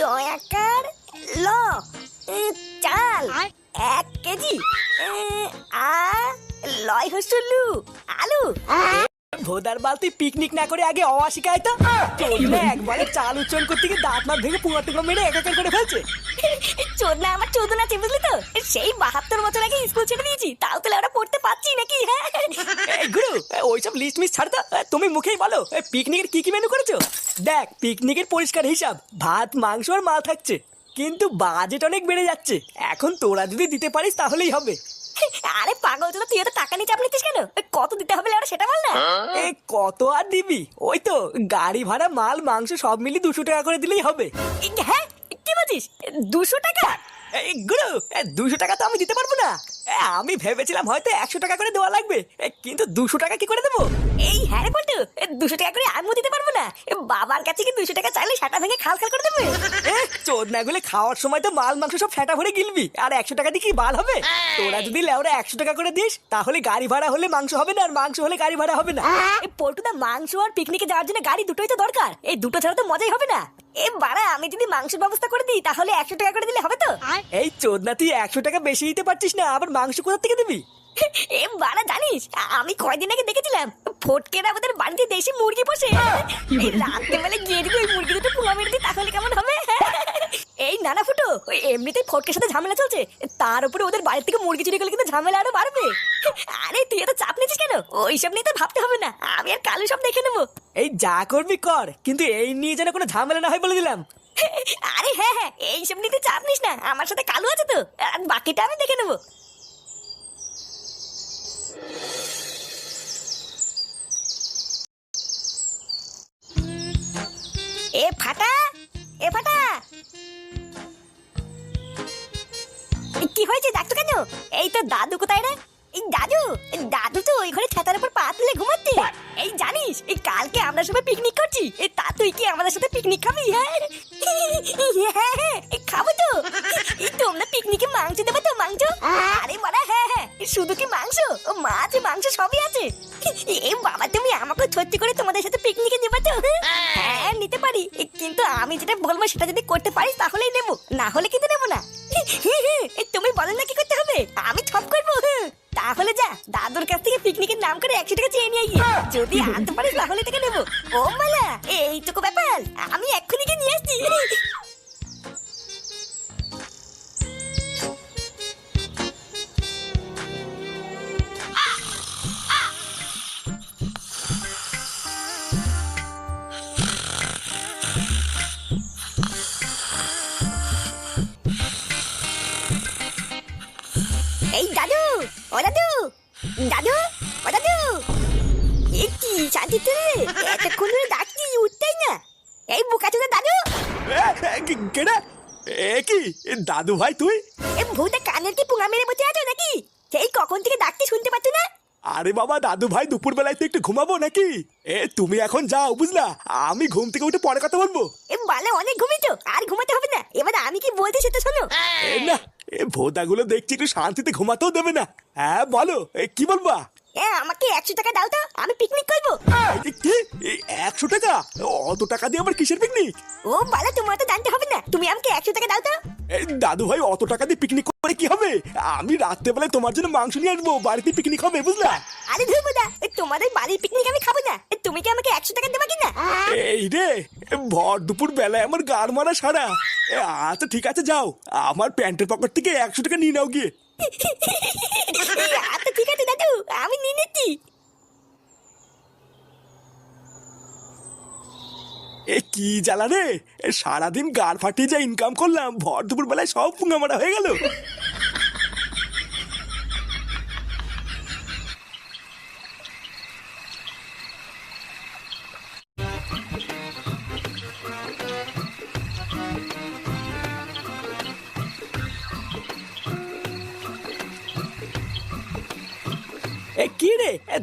চয়াকার ল চাল এক কেজি আ লয় হসুলু আলু ভোদার বালতি পিকনিক না করে আগে অওয়া শিখায় তো একবারে চাল উচ্চারণ করতে গিয়ে দাঁত মাত ভেঙে পুঙ্গা টুকরো মেরে একাকার করে ফেলছে। চোদনা আমার চোদন আছে বুঝলি তো? সেই বাহাত্তর বছর আগে স্কুল ছেড়ে দিয়েছি তাও তাহলে ওরা পড়তে পারছি নাকি? হ্যাঁ গুরু ওইসব লিস্ট মিস ছাড় তুমি মুখেই বলো পিকনিকের কি কি মেনু করেছ? দেখ পিকনিকের পরিষ্কার হিসাব ভাত মাংস আর মাল থাকছে। কিন্তু বাজেট অনেক বেড়ে যাচ্ছে। এখন তোরা যদি দিতে পারিস তাহলেই হবে। আরে পাগল তো তুই তো টাকা নিয়ে চাপ নিতিস কেন? কত দিতে হবে ওরা সেটা বল না। এ কত আর দিবি? ওই তো গাড়ি ভাড়া মাল মাংস সব মিলিয়ে দুশো টাকা করে দিলেই হবে। হ্যাঁ কি বলছিস? দুশো টাকা? এই গুরু দুশো টাকা তো আমি দিতে পারব না। আমি ভেবেছিলাম হয়তো একশো টাকা করে দেওয়া লাগবে। কিন্তু দুশো টাকা কি করে দেবো? এই হ্যাঁ রে পল্টু দুশো টাকা করে আমিও দিতে পারব না। বাবার কাছে কি দুশো টাকা চাইলে সাটা ভেঙে খাল খাল করে দেবে? চোদনা গুলো খাওয়ার সময় তো মাল মাংস সব ফেটা ভরে গিলবি। আর একশো টাকা দিয়ে কি বাল হবে? তোরা যদি লেওরা একশো টাকা করে দিস তাহলে গাড়ি ভাড়া হলে মাংস হবে না আর মাংস হলে গাড়ি ভাড়া হবে না। পল্টুদা মাংস আর পিকনিকে যাওয়ার জন্য গাড়ি দুটোই তো দরকার। এই দুটো ছাড়া তো মজাই হবে না। এ বাড়া আমি যদি মাংসের ব্যবস্থা করে দিই তাহলে একশো টাকা করে দিলে হবে তো? এই চোদনা তুই একশো টাকা বেশি দিতে পারছিস না আবার মাংস কোথা থেকে দিবি? এ বাড়া জানিস আমি কয়দিন আগে দেখেছিলাম ফটকের আমাদের বাড়িতে দেশি মুরগি পোষে। রাত্রেবেলা রাত্রে গিয়ে দিবি ওই মুরগি দুটো পুঙা মেরে দিই তাহলে কেমন হবে? এই নানা ফুটো ওই এমনিতেই ফটকের সাথে ঝামেলা চলছে। তার উপরে ওদের বাড়ির থেকে মুরগি চুরি করলে কিন্তু ঝামেলা আরও বাড়বে। আরে তুই এত চাপ নিচ্ছিস কেন? ওইসব নিয়ে তো ভাবতে হবে না। আমি আর কালু সব দেখে নেব। এই যা করবি কর কিন্তু এই নিয়ে যেন কোনো ঝামেলা না হয় বলে দিলাম। আরে হ্যাঁ হ্যাঁ এইসব নিয়ে তো চাপ নিস না। আমার সাথে কালু আছে তো। বাকিটা আমি দেখে নেব। হয়েছে ডাকতো কেন? এই তো দাদু কোথায় রে? এই দাদু দাদু তো ওই ঘরে ছাতার উপর পা তুলে ঘুমাচ্ছে। এই জানিস এই কালকে আমরা সবাই পিকনিক করছি। এই তা তুই কি আমাদের সাথে পিকনিক খাবি হ্যাঁ? হ্যাঁ হ্যাঁ খাব তো। এই তোমরা পিকনিকে মাংস দেবে তো মাংস? আরে মারা হ্যাঁ হ্যাঁ। শুধু কি মাংস? ও মাছ মাংস সবই আছে। এই বাবা তুমি আমাকে সত্যি করে তোমাদের সাথে পিকনিকে নেবে তো? হ্যাঁ। নিতে পারি। কিন্তু আমি যেটা বলব সেটা যদি করতে পারিস তাহলেই নেব। না হলে কিন্তু একশো টাকা চেয়ে নিয়ে যদি আনতে পারিস তাহলে নেব। ও মালা, এইটুকু ব্যাপার, আমি এক্ষুনি গিয়ে নিয়ে আসছি। এই দাদু, ও দাদু দাদু। কি শান্তি তো এতক্ষণ ধরে ডাকছি উঠতেই না। এই বোকা চোদা দাদু। কেডা? এ কি? দাদু ভাই তুই? এ ভূতে কানের কি পুঙা মেরে বসে আছো নাকি? সেই কখন থেকে ডাকতে শুনতে পাচ্ছ না? আরে বাবা দাদু ভাই দুপুর বেলায় তো একটু ঘুমাবো নাকি? এ তুমি এখন যাও বুঝলা? আমি ঘুম থেকে উঠে পরে কথা বলব। এ বালে অনেক ঘুমিয়েছো আর ঘুমাতে হবে না। এবার আমি কি বলতে সেটা শোনো। না এ ভোদাগুলো দেখছি একটু শান্তিতে ঘুমাতেও দেবে না। হ্যাঁ বলো এ কি বলবা? আমাকে একশো টাকা দাও তো আমি পিকনিক করব। একশো টাকা? অত টাকা দিয়ে আবার কিসের পিকনিক ও বালা তোমার তো জানতে হবে না তুমি আমাকে একশো টাকা দাও তো। দাদু ভাই অত টাকা দিয়ে পিকনিক করে কি হবে? আমি রাত্রেবেলায় তোমার জন্য মাংস নিয়ে আসব বাড়িতে পিকনিক হবে বুঝলা? আরে ধুরবুদা তোমাদের বাড়ির পিকনিক আমি খাব না। তুমি কি আমাকে একশো টাকা দেবা কিনা? এই রে ভর দুপুর বেলায় আমার গাড় মারা সারা। আচ্ছা ঠিক আছে যাও। আমার প্যান্টের পকেট থেকে একশো টাকা নিয়ে নাও গিয়ে। আচ্ছা ঠিক আছে, দাদু, আমি নিয়ে নিচ্ছি। এ কি জ্বালা রে? সারাদিন গাড় ফাটিয়ে যা ইনকাম করলাম, ভর দুপুর বেলায় সব পুঙ্গা মারা হয়ে গেল।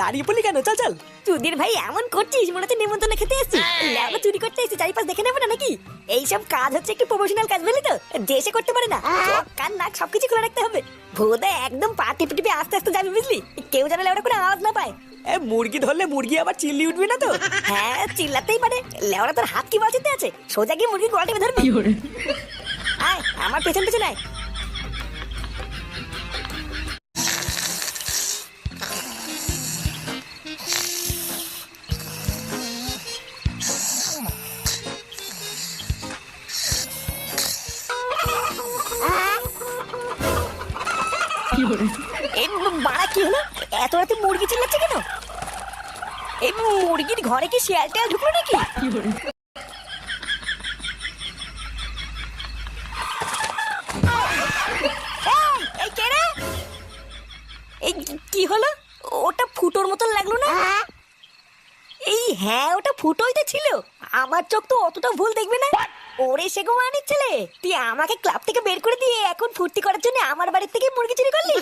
দাঁড়িয়ে পড়লি কেন? চল চল। চুদির ভাই এমন করছিস মনে হচ্ছে নিমন্ত্রণ খেতে এসছি। ল্যাবো চুরি করতে এসছি চারিপাশ দেখে নেব না নাকি? এইসব কাজ হচ্ছে একটু প্রফেশনাল কাজ বুঝলি তো? দেশে করতে পারে না কান নাক সবকিছু খোলা রাখতে হবে। ভোদা একদম পা টিপে টিপে আস্তে আস্তে যাবি বুঝলি? কেউ যেন লেবড়া করে আওয়াজ না পায়। এ মুরগি ধরলে মুরগি আবার চিল্লি উঠবে না তো? হ্যাঁ চিল্লাতেই পারে। লেওরা তোর হাত কি বাঁচিতে আছে? সোজা গিয়ে মুরগির গোয়াল টেপে ধরবি। আয় আমার পেছন পেছন আয়। বাড়া কি হলো? এত রাতে মুরগি চিল্লাচ্ছে কেন? এই মুরগির ঘরে কি শিয়াল টিয়াল ঢুকলো নাকি? এই, কে হলো? ওটা ফুটোর মতন লাগল না? হ্যাঁ ওটা ফুটোই তো ছিল। আমার চোখ তো অতটা ভুল দেখবে না। ওরে সে গো মানির ছেলে তুই আমাকে ক্লাব থেকে বের করে দিয়ে এখন ফুর্তি করার জন্য আমার বাড়ির থেকে মুরগি চুরি করলি?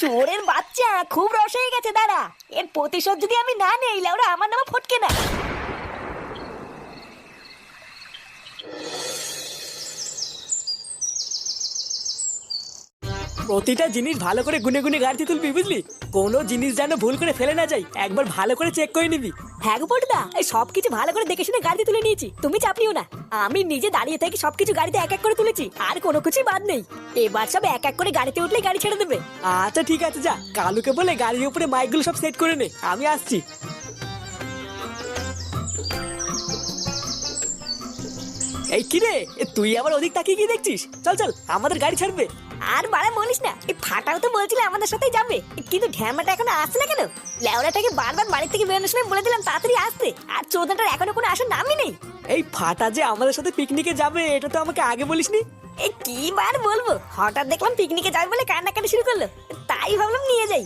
চোরের বাচ্চা খুব রস হয়ে গেছে দাঁড়া। এর প্রতিশোধ যদি আমি না নেই ওরা আমার নামে ফটকে না। প্রতিটা জিনিস ভালো করে গুনে গুনে গাড়িতে তুলবি বুঝলি? কোনো জিনিস যেন ভুল করে ফেলে না যাই একবার ভালো করে চেক করে নিবি। হ্যাঁ ভালো করে দেখে শুনে গাড়িতে তুলে নিয়েছি। তুমি চাপ নিও না। আমি নিজে দাঁড়িয়ে থেকে সবকিছু গাড়িতে এক এক করে তুলেছি। আর কোনো কিছুই বাদ নেই। এবার সব এক এক করে গাড়িতে উঠলে গাড়ি ছেড়ে দেবে। আচ্ছা ঠিক আছে, যা। কালুকে বলে গাড়ির উপরে মাইকগুলো সব সেট করে নে। আমি আসছি। এই কিরে তুই আবার ওদিক তাকিয়ে কি দেখছিস? চল চল, আমাদের গাড়ি ছাড়বে। আর বাড়া বলিস না এই ফাটাও তো বলছিল আমাদের সাথেই যাবে। কিন্তু ঢ্যামাটা এখনও আসছে না কেন? লেওড়াটাকে বারবার বাড়ি থেকে বেরোনোর সময় বলে দিলাম তাড়াতাড়ি আসতে আর চোদনাটার এখনও কোনো আসার নামই নেই। এই ফাটা যে আমাদের সাথে পিকনিকে যাবে এটা তো আমাকে আগে বলিসনি? এই কি বার বলব? হঠাৎ দেখলাম পিকনিকে যাবে বলে কান্নাকাটি শুরু করল তাই ভাবলাম নিয়ে যাই।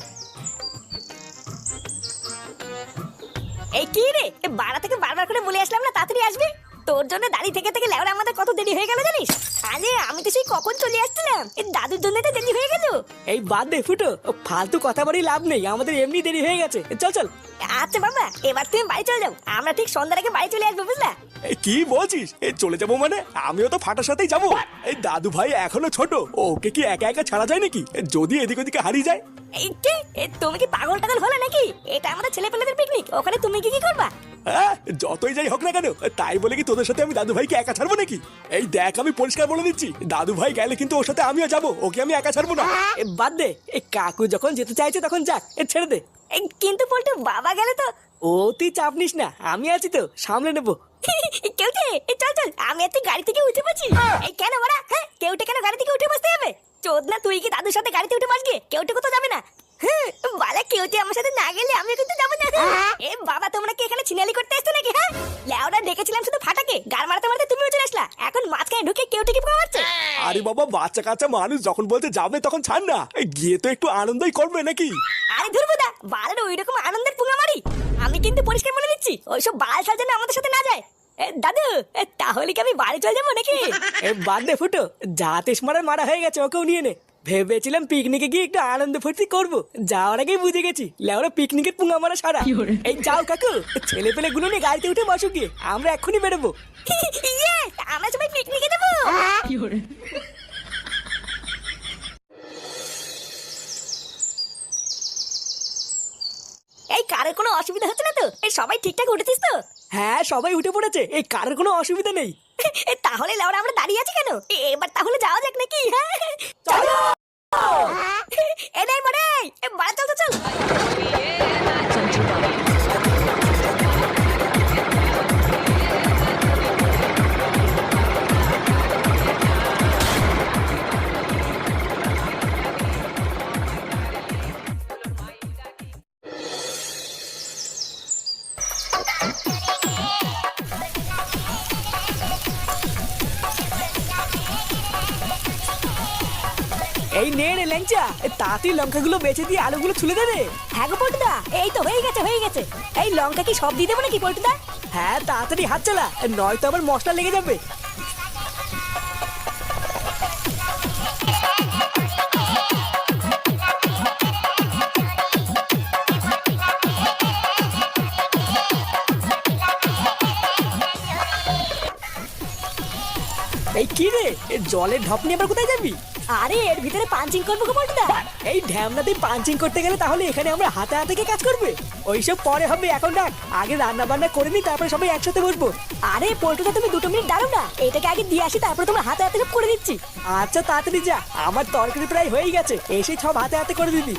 এই কি রে? বাড়া থেকে বারবার করে বলে আসলাম না তাড়াতাড়ি আসবি? তোর জন্য দাঁড়িয়ে থেকে থেকে লেওরা আমাদের কত দেরি হয়ে গেল জানিস? আরে আমি তো সেই কখন চলে আসছিলাম। এই দাদুর জন্য তো দেরি হয়ে গেল। এই বাদ দে ফুটো ফালতু কথা বাড়ি লাভ নেই আমাদের এমনি দেরি হয়ে গেছে। চল চল। আচ্ছা বাবা এবার তুমি বাড়ি চলে যাও। আমরা ঠিক সন্ধ্যার আগে বাড়ি চলে আসব বুঝলা? কি বলছিস? এই চলে যাব মানে? আমিও তো ফাটার সাথেই যাব। এই দাদু ভাই এখনও ছোট ওকে কি একা একা ছাড়া যায় নাকি? যদি এদিক ওদিকে হারিয়ে যায় এই কি? এ, তুমি কি পাগল টাগল হলো নাকি? এটা আমাদের ছেলে পেলেদের পিকনিক ওখানে তুমি কি কি করবা? হ্যাঁ যতই যাই হোক না কেন তাই বলে কি তোদের সাথে আমি দাদু ভাইকে একা ছাড়বো নাকি? এই দেখ আমি পরিষ্কার বলে দিচ্ছি। দাদু ভাই গেলে কিন্তু ওর সাথে আমিও যাব ওকে আমি একা ছাড়বো না। এ বাদ দে। কাকু যখন যেতে চাইছে তখন যাক এ ছেড়ে দে। কিন্তু পল্টু বাবা গেলে তো ও তুই চাপ নিস না আমি আছি তো সামলে নেব। কেউটে এই চল চল আমি তুই গাড়ি থেকে উঠে পড়ছি। এই কেন বড়া? হ্যাঁ কেউটে কেন গাড়ি থেকে উঠে বসতে হবে চোদ না তুই কি দাদুর সাথে গাড়িতে উঠে বসবি? কেউটে কোথাও যাবে না। হ্যাঁ বালা কেউটে আমার সাথে না গেলে আমি কিন্তু যাব না। এ বাবা তোমরা কি এখানে ছিনালি করতে নাকি হ্যাঁ? লেওরা দেখেছিলাম শুধু ফাটাকে গার মারতে মারতে তুমিও চলে আসলা। এখন মাঝখানে ঢুকে কেউটে কি পোকা মারছে আরে বাবা বাচ্চা কাচ্চা মানুষ যখন বলতে যাবে তখন ছাড় না। গিয়ে তো একটু আনন্দই করবে নাকি? আরে ধরবুদা বালের ওই রকম আনন্দের মারি আমি কিন্তু পরিষ্কার বলে দিচ্ছি ওইসব বাল সাল যেন আমাদের সাথে না যায়। দাদু এ, তাহলে কি আমি বাড়ি চলে যাব নাকি? বাদ দে ফুটো জাতিস মারার মারা হয়ে গেছে ওকেও নিয়ে নে। ভেবেছিলাম পিকনিকে গিয়ে একটু আনন্দ ফুর্তি করব। যাওয়ার আগেই বুঝে গেছি লেওরা পিকনিকের পুঙ্গা মারা সারা। এই যাও কাকু ছেলে পেলে গুলো নিয়ে গাড়িতে উঠে বসো গিয়ে আমরা এক্ষুনি বেরোবো। ইয়ে আমরা সবাই পিকনিকে যাব। কারের কোনো অসুবিধা হচ্ছে না তো? এই সবাই ঠিকঠাক উঠেছিস তো? হ্যাঁ সবাই উঠে পড়েছে। এই কারোর কোনো অসুবিধা নেই। এ, তাহলে লাউরা আমরা দাঁড়িয়ে আছি কেন? এবার তাহলে যাওয়া যাক নাকি? হ্যাঁ চলো! এ নাই মানে এ বাড়া চল তো এই নে রে ল্যাংচা তাড়াতাড়ি লঙ্কাগুলো বেঁচে দিয়ে আলুগুলো ছুলে দেবে হ্যাঁ গো পল্টুদা এই তো হয়ে গেছে হয়ে গেছে। এই লঙ্কা কি সব দিয়ে দেবো নাকি পল্টুদা? হ্যাঁ তাড়াতাড়ি হাত চালা নয়তো আবার মশলা লেগে যাবে। এই কি রে? এ জলের ঢপ নিয়ে আবার কোথায় যাবি? আরে এর ভিতরে পাঞ্চিং করব গো এই পাঞ্চিং করতে গেলে তাহলে এখানে আমরা হাতে হাতে কে কাজ করবে? ওইসব পরে হবে এখন ডাক আগে রান্না বান্না করে নি তারপরে সবাই একসাথে বসবো। আরে পল্টুদা তুমি দুটো মিনিট দাঁড়াও না। এটাকে আগে দিয়ে আসি তারপরে তোমার হাতে হাতে করে দিচ্ছি। আচ্ছা তাড়াতাড়ি যা। আমার তরকারি প্রায় হয়েই গেছে। এসে সব হাতে হাতে করে দিবি।